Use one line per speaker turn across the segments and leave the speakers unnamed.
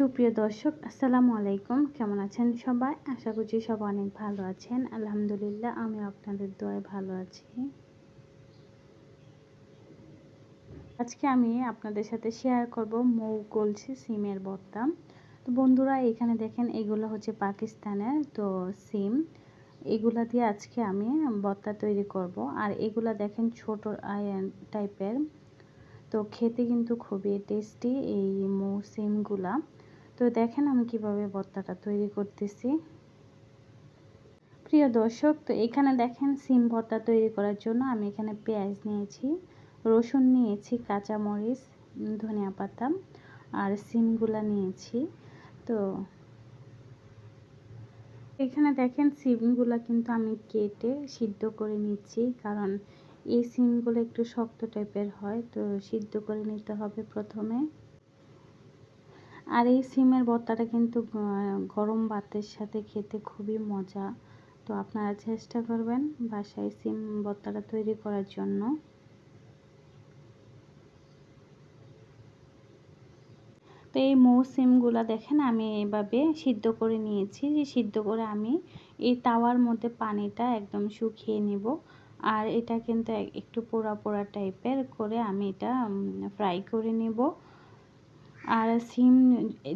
সুপ্রিয় দর্শক, আসসালামু আলাইকুম। কেমন আছেন সবাই? আশা করছি সব অনেক ভালো আছেন। আলহামদুলিল্লাহ আমি আপনাদের দোয়ায় ভালো আছি। আজকে আমি আপনাদের সাথে শেয়ার করব মৌ কলছি সিমের বর্তা। তো বন্ধুরা, এখানে দেখেন, এগুলো হচ্ছে পাকিস্তানের, তো সিম। এগুলা দিয়ে আজকে আমি বর্তা তৈরি করব। আর এগুলা দেখেন, ছোট টাইপের তো খেতে কিন্তু খুবই টেস্টি এই মৌ সিমগুলা। তো দেখেন আমি কীভাবে ভর্তাটা তৈরি করতেছি। প্রিয় দর্শক, তো এখানে দেখেন সিম ভর্তা তৈরি করার জন্য আমি এখানে পেঁয়াজ নিয়েছি, রসুন নিয়েছি, কাঁচামরিচ, ধনিয়া পাতা আর সিমগুলা নিয়েছি। তো এখানে দেখেন সিমগুলা কিন্তু আমি কেটে সিদ্ধ করে নিচ্ছি, কারণ এই সিমগুলো একটু শক্ত টাইপের হয়, তো সিদ্ধ করে নিতে হবে প্রথমে। আর এই সিমের ভর্তাটা কিন্তু গরম ভাতের সাথে খেতে খুবই মজা। তো আপনারা চেষ্টা করবেন বাসায় সিম ভর্তাটা তৈরি করার জন্য। তো এই মৌ সিমগুলো দেখেন, আমি এভাবে সিদ্ধ করে নিয়েছি। যে সিদ্ধ করে আমি এই তাওয়ার মধ্যে পানিটা একদম শুকিয়ে নিব। আর এটা কিন্তু একটু পোড়া পোড়া টাইপের করে আমি এটা ফ্রাই করে নেব। আর সিম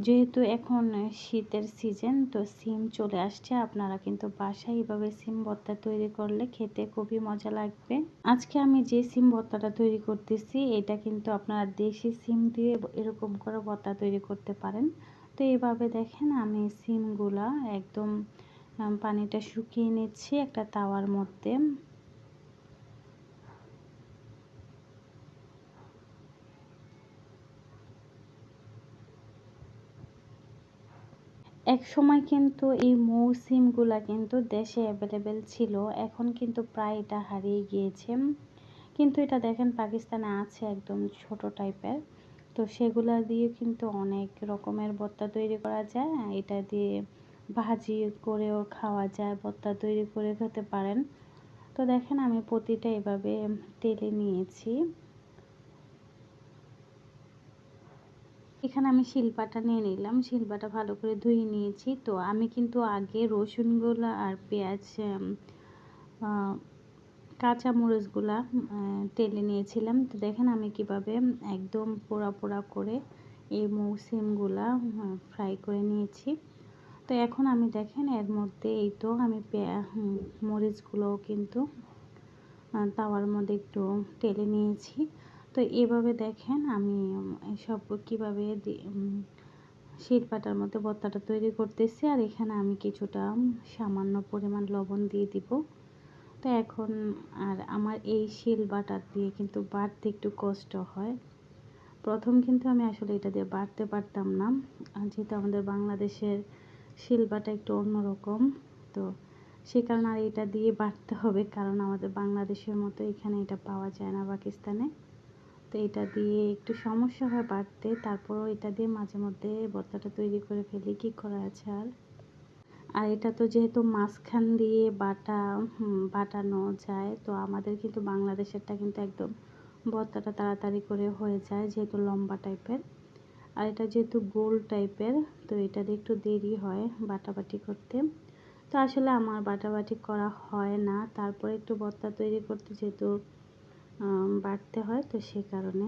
যেহেতু এখন শীতের সিজন তো সিম চলে আসছে। আপনারা কিন্তু বাসায় এইভাবে সিম ভর্তা তৈরি করলে খেতে খুবই মজা লাগবে। আজকে আমি যে সিম ভর্তাটা তৈরি করতেছি, এটা কিন্তু আপনারা দেশি সিম দিয়ে এরকম করে ভর্তা তৈরি করতে পারেন। তো এইভাবে দেখেন, আমি সিমগুলা একদম পানিটা শুকিয়ে নিচ্ছি একটা তাওয়ার মধ্যে। এক সময় কিন্তু এই মৌসিমগুলা কিন্তু দেশে অ্যাভেলেবেল ছিল। এখন কিন্তু প্রায় এটা হারিয়ে গিয়েছে। কিন্তু এটা দেখেন পাকিস্তানে আছে একদম ছোট টাইপের তো সেগুলা দিয়ে কিন্তু অনেক রকমের ভর্তা তৈরি করা যায়। এটা দিয়ে ভাজি করেও খাওয়া যায়, ভর্তা তৈরি করে খেতে পারেন। তো দেখেন আমি প্রতিটা এভাবে তেলে নিয়েছি। এখানে আমি শিলপাটা নিয়ে নিলাম। শিলপাটা ভালো করে ধুয়ে নিয়েছি। তো আমি কিন্তু আগে রসুনগুলো আর পেঁয়াজ কাঁচা মরিচগুলা তেলে নিয়েছিলাম। তো দেখেন আমি কীভাবে একদম পোড়া পোড়া করে এই মৌসিমগুলা ফ্রাই করে নিয়েছি। তো এখন আমি দেখেন এর মধ্যে এই তো আমি মরিচগুলোও কিন্তু তাওয়ার মধ্যে একটু টেলে নিয়েছি। তো এভাবে দেখেন আমি সব কীভাবে শিলপাটার মধ্যে ভর্তাটা তৈরি করতেছি। আর এখানে আমি কিছুটা সামান্য পরিমাণ লবণ দিয়ে দিব। তো এখন আর আমার এই শিল বাটার দিয়ে কিন্তু বাড়তে একটু কষ্ট হয়। প্রথম কিন্তু আমি আসলে এটা দিয়ে বাড়তে পারতাম না। যেহেতু আমাদের বাংলাদেশের শিলবাটা একটু অন্যরকম, তো সে কারণে আর এটা দিয়ে বাড়তে হবে। কারণ আমাদের বাংলাদেশের মতো এখানে এটা পাওয়া যায় না, পাকিস্তানে। তো এটা দিয়ে একটু সমস্যা হয় বাড়তে, তারপরও এটা দিয়ে মাঝে মধ্যে ভর্তাটা তৈরি করে ফেলি, কী করা আছে আর? আর এটা তো যেহেতু মাঝখান দিয়ে বাটা বাটানো যায়, তো আমাদের কিন্তু বাংলাদেশেরটা কিন্তু একদম ভর্তাটা তাড়াতাড়ি করে হয়ে যায়, যেহেতু লম্বা টাইপের। আর এটা যেহেতু গোল টাইপের, তো এটা দিয়ে একটু দেরি হয় বাটাবাটি করতে। তো আসলে আমার বাটাবাটি করা হয় না, তারপরে একটু ভর্তা তৈরি করতে যেহেতু বাড়তে হয় তো সে কারণে।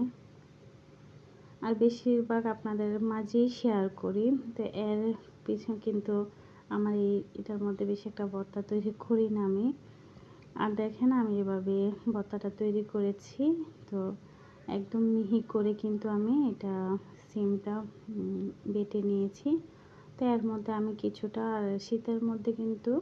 আর বেশিরভাগ আপনাদের মাঝেই শেয়ার করি। তো এর পিছনে কিন্তু আমার এই, এটার মধ্যে বেশি একটা ভর্তা তৈরি করি না আমি। আর দেখেন আমি এভাবে ভর্তাটা তৈরি করেছি। তো একদম মিহি করে কিন্তু আমি এটা সিমটা বেটে নিয়েছি। তো এর মধ্যে আমি কিছুটা শীতের মধ্যে কিন্তু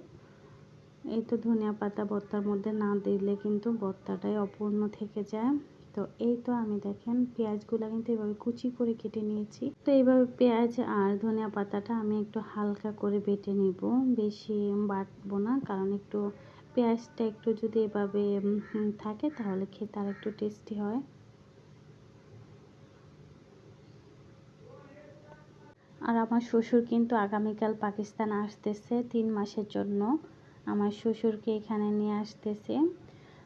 এই তো ধনিয়া পাতা ভর্তার মধ্যে না দিলে কিন্তু ভর্তাটাই অপূর্ণ থেকে যায়। তো এই তো আমি দেখেন পেঁয়াজগুলো কিন্তু এভাবে কুচি করে কেটে নিয়েছি। তো এইভাবে পেঁয়াজ আর ধনিয়া পাতাটা আমি একটু হালকা করে বেটে নিব। বেশি বাটবো না, কারণ একটু পেঁয়াজটা একটু যদি এভাবে থাকে তাহলে খেতে আর একটু টেস্টি হয়। আর আমার শ্বশুর কিন্তু আগামীকাল পাকিস্তান আসতেছে তিন মাসের জন্য। আমার শ্বশুরকে এখানে নিয়ে আসতেছে।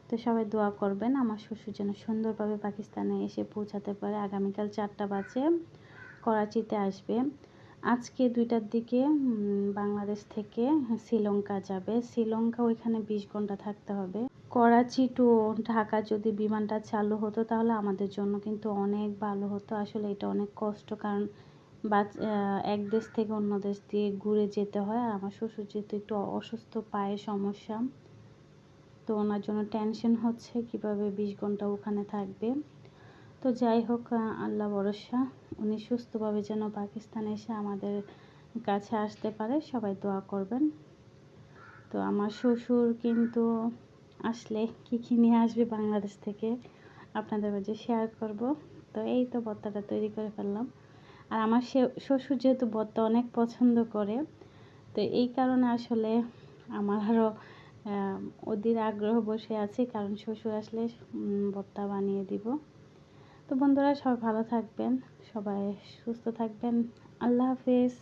তো সবাই দোয়া করবেন, আমার শ্বশুর যেন সুন্দরভাবে পাকিস্তানে এসে পৌঁছাতে পারে। আগামীকাল চারটা বাজে, করাচিতে আসবে। আজকে দুইটার দিকে বাংলাদেশ থেকে শ্রীলঙ্কা যাবে। শ্রীলঙ্কা ওইখানে বিশ ঘণ্টা থাকতে হবে। করাচি টু ঢাকা যদি বিমানটা চালু হতো তাহলে আমাদের জন্য কিন্তু অনেক ভালো হতো। আসলে এটা অনেক কষ্ট, কারণ বা এক দেশ থেকে অন্য দেশ দিয়ে ঘুরে যেতে হয়। আর আমার শ্বশুর যেহেতু একটু অসুস্থ, পায়ে সমস্যা, তো ওনার জন্য টেনশন হচ্ছে কীভাবে বিশ ঘণ্টা ওখানে থাকবে। তো যাই হোক আল্লাহ ভরসা, উনি সুস্থভাবে যেন পাকিস্তানে এসে আমাদের কাছে আসতে পারে, সবাই দোয়া করবেন। তো আমার শ্বশুর কিন্তু আসলে কী কী নিয়ে আসবে বাংলাদেশ থেকে আপনাদের মাঝে শেয়ার করব। তো এই তো ভর্তাটা তৈরি করে ফেললাম। আর আমার সে, শ্বশুর যেহেতু ভর্তা অনেক পছন্দ করে। তো এই কারণে আসলে আমার আরও ওদের আগ্রহ বসে আছে, কারণ শ্বশুর আসলে ভর্তা বানিয়ে দিব। তো বন্ধুরা, সবাই ভালো থাকবেন, সবাই সুস্থ থাকবেন। আল্লাহ হাফিজ।